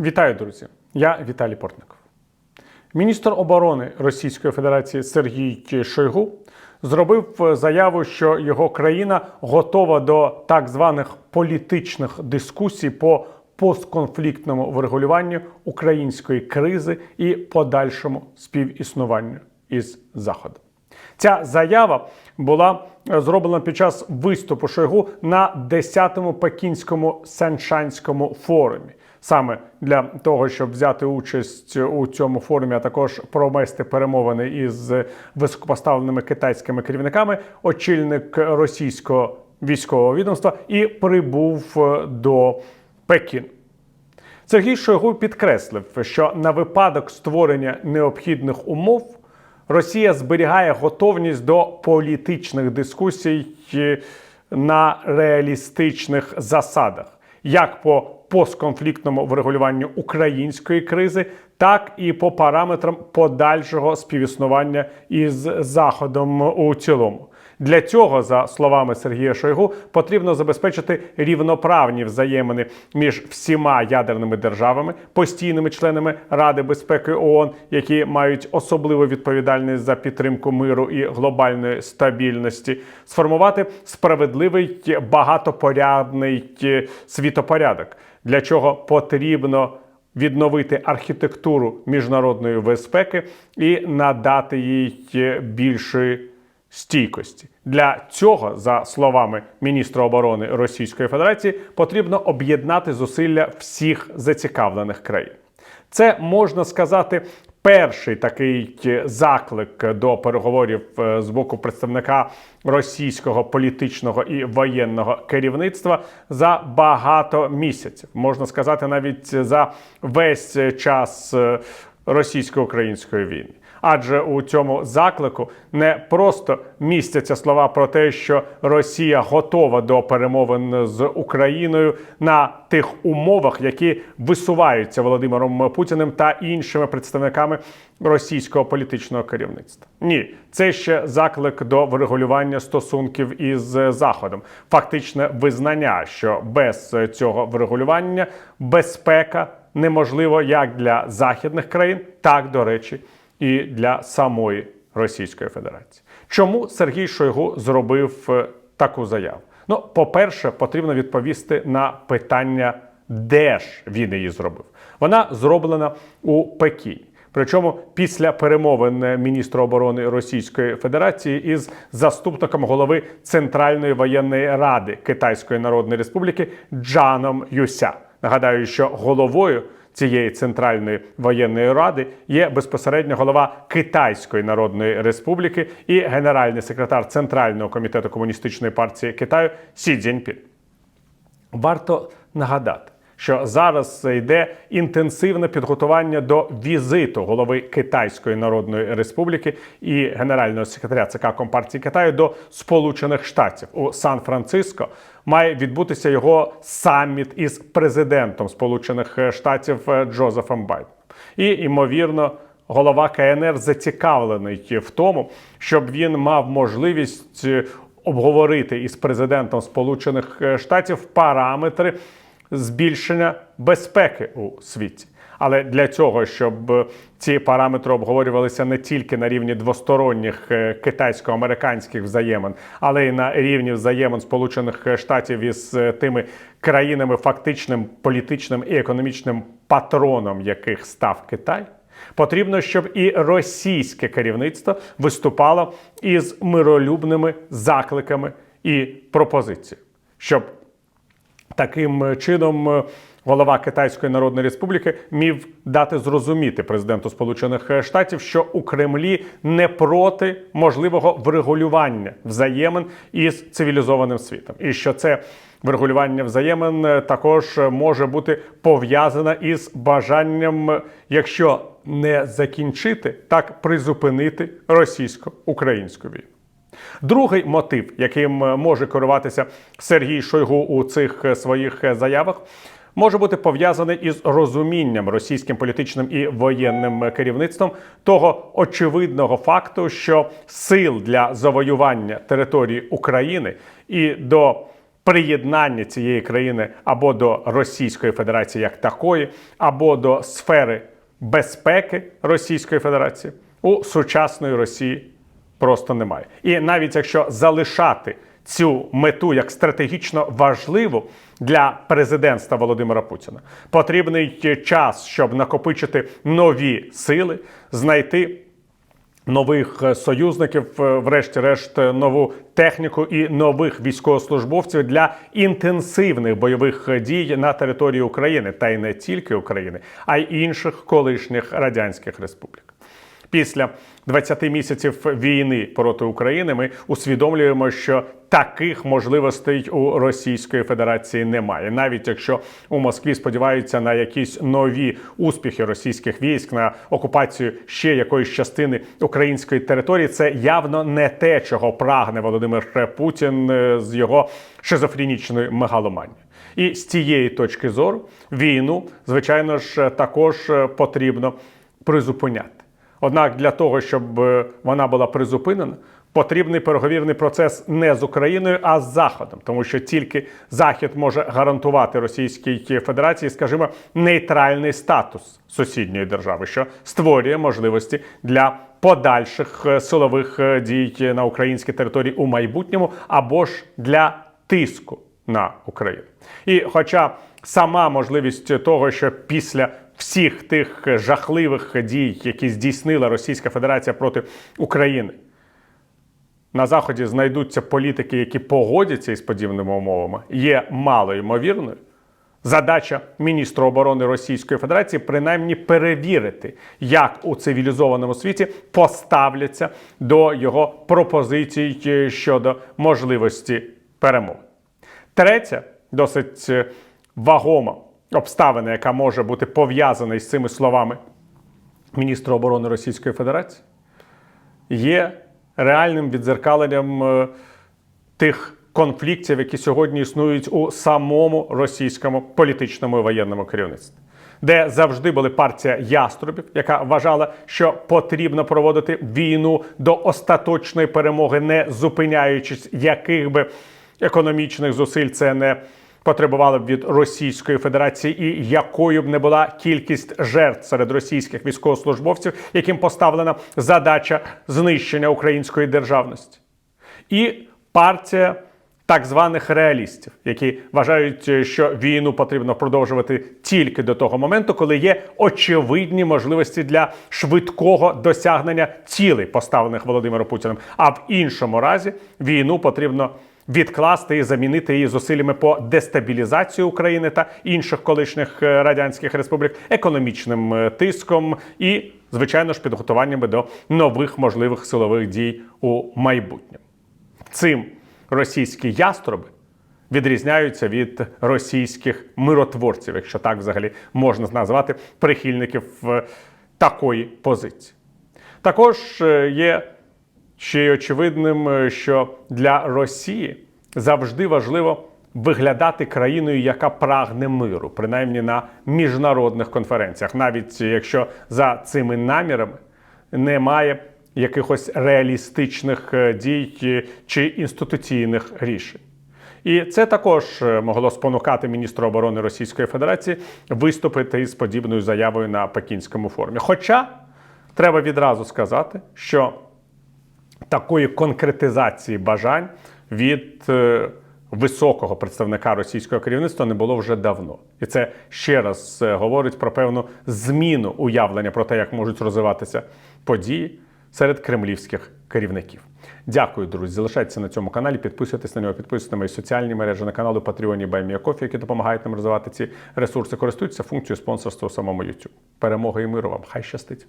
Вітаю, друзі! Я Віталій Портников. Міністр оборони Російської Федерації Сергій Шойгу зробив заяву, що його країна готова до так званих політичних дискусій по постконфліктному врегулюванню української кризи і подальшому співіснуванню із Заходом. Ця заява була е, зроблена під час виступу Шойгу на 10-му Пекінському Саншанському форумі. Саме для того, щоб взяти участь у цьому форумі, а також провести перемовини із високопоставленими китайськими керівниками, очільник російського військового відомства і прибув е, до Пекіну. Сергій Шойгу підкреслив, що на випадок створення необхідних умов Росія зберігає готовність до політичних дискусій е, на реалістичних засадах, як по постконфліктному врегулюванню української кризи, так і по параметрам подальшого співіснування із Заходом у цілому. Для цього, за словами Сергія Шойгу, потрібно забезпечити рівноправні взаємини між всіма ядерними державами, постійними членами Ради безпеки ООН, які мають особливу відповідальність за підтримку миру і глобальної стабільності, сформувати справедливий багатопорядний світопорядок, для чого потрібно відновити архітектуру міжнародної безпеки і надати їй більшої стійкості. Для цього, за словами міністра оборони Російської Федерації, потрібно об'єднати зусилля всіх зацікавлених країн. Це можна сказати. Перший такий заклик до переговорів е, з боку представника російського політичного і воєнного керівництва за багато місяців, можна сказати, навіть за весь час е, російсько-української війни. Адже у цьому заклику не просто містяться слова про те, що Росія готова до перемовин з Україною на тих умовах, які висуваються Володимиром Путіним та іншими представниками російського політичного керівництва. Ні, це ще заклик до врегулювання стосунків із Заходом, фактичне визнання, що без цього врегулювання безпека неможливо як для західних країн, так до речі і для самої Російської Федерації. Чому Сергій Шойгу зробив е, таку заяву? Ну, по-перше, потрібно відповісти на питання, де ж він її зробив. Вона зроблена у Пекіні. Причому після перемовин міністра оборони Російської Федерації із заступником голови Центральної воєнної ради Китайської Народної Республіки Джаном Юся. Нагадаю, що головою цієї центральної воєнної ради є безпосередньо голова Китайської Народної Республіки і генеральний секретар Центрального комітету комуністичної партії Китаю Сі Цзіньпін. Варто нагадати. Що зараз йде інтенсивне підготування до візиту голови Китайської Народної Республіки і генерального секретаря ЦК Компартії Китаю до Сполучених Штатів у Сан-Франциско має відбутися його саміт із президентом Сполучених Штатів Джозефом Байденом. І ймовірно. Голова КНР зацікавлений в тому, щоб він мав можливість обговорити із президентом Сполучених Штатів параметри збільшення безпеки у світі. Але для цього, щоб ці параметри обговорювалися не тільки на рівні двосторонніх китайсько-американських взаємин, але й на рівні взаємин Сполучених Штатів із тими країнами, фактичним політичним і економічним патроном яких став Китай. Потрібно, щоб і російське керівництво виступало із миролюбними закликами і пропозиціями, щоб таким чином голова Китайської Народної Республіки міг дати зрозуміти президенту Сполучених Штатів, що у Кремлі не проти можливого врегулювання взаємин із цивілізованим світом, і що це врегулювання взаємин також може бути пов'язане із бажанням, якщо не закінчити, так призупинити російсько-українську війну. Другий мотив, яким може керуватися Сергій Шойгу у цих своїх заявах, може бути пов'язаний із розумінням російським політичним і воєнним керівництвом того очевидного факту, що сил для завоювання території України і до приєднання цієї країни або до Російської Федерації як такої, або до сфери безпеки Російської Федерації у сучасної Росії просто немає. І навіть якщо залишати цю мету як стратегічно важливу для президентства Володимира Путіна, потрібний час, щоб накопичити нові сили, знайти нових союзників, е, врешті-решт, е, нову техніку і нових військовослужбовців для інтенсивних бойових дій на території України, та й не тільки України, а й інших колишніх радянських республік. Після 20 місяців війни проти України ми усвідомлюємо, що таких можливостей у Російської Федерації немає. Навіть якщо у Москві сподіваються на якісь нові успіхи російських військ на окупацію ще якоїсь частини української території, це явно не те, чого прагне Володимир Путін е, з його шизофренічною мегаломанією. І з цієї точки зору війну, звичайно ж, також е, потрібно призупиняти. Однак для того, щоб е, вона була призупинена, потрібний переговірний процес не з Україною, а з Заходом, тому що тільки Захід може гарантувати Російській Федерації, скажімо, нейтральний статус сусідньої держави, що створює можливості для подальших е, силових е, дій на українській території у майбутньому або ж для тиску на Україну. І хоча сама можливість того, що після всіх тих жахливих дій, які здійснила Російська Федерація проти України, на Заході знайдуться політики, які погодяться із подібними умовами, є мало ймовірною. Задача міністра оборони Російської Федерації принаймні перевірити, як у цивілізованому світі поставляться до його пропозицій щодо можливості перемоги. Третя, досить е, вагома обставина, яка може бути пов'язана із цими словами міністра оборони Російської Федерації, є реальним відзеркаленням е, тих конфліктів, які сьогодні існують у самому російському політичному і воєнному керівництві. Де завжди була партія яструбів, яка вважала, що потрібно проводити війну до остаточної перемоги, не зупиняючись, яких би економічних зусиль це не потребувало б від Російської Федерації, і якою б не була кількість жертв серед російських військовослужбовців, яким поставлена задача знищення української державності, і партія. Так званих реалістів, які вважають, що війну потрібно продовжувати тільки до того моменту, коли є очевидні можливості для швидкого досягнення цілей, поставлених Володимиром Путіним. А в іншому разі війну потрібно відкласти і замінити її зусиллями по дестабілізації України та інших колишніх е, радянських республік, економічним е, тиском і, звичайно ж, підготуваннями до нових можливих силових дій у майбутньому. Цим російські яструби відрізняються від російських миротворців, якщо так взагалі можна назвати прихильників е, такої позиції. Також є ще й очевидним, е, що для Росії завжди важливо виглядати країною, яка прагне миру, принаймні на міжнародних конференціях, навіть якщо за цими намірами немає якихось реалістичних е, дій е, чи інституційних рішень. І це також могло спонукати міністра оборони Російської Федерації виступити із подібною заявою на Пекінському форумі. Хоча треба відразу сказати, що такої конкретизації бажань від е, високого представника російського керівництва не було вже давно, і це ще раз е, говорить про певну зміну уявлення про те, як можуть розвиватися події серед кремлівських керівників. Дякую, друзі. Залишайтеся на цьому каналі, підписуйтесь на нього, підписуйтесь на мої соціальні мережі на каналу Patreon і Байміякофі, які допомагають нам розвивати ці ресурси. Користуйтеся функцією спонсорства у самому YouTube. Перемоги і миру вам! Хай щастить!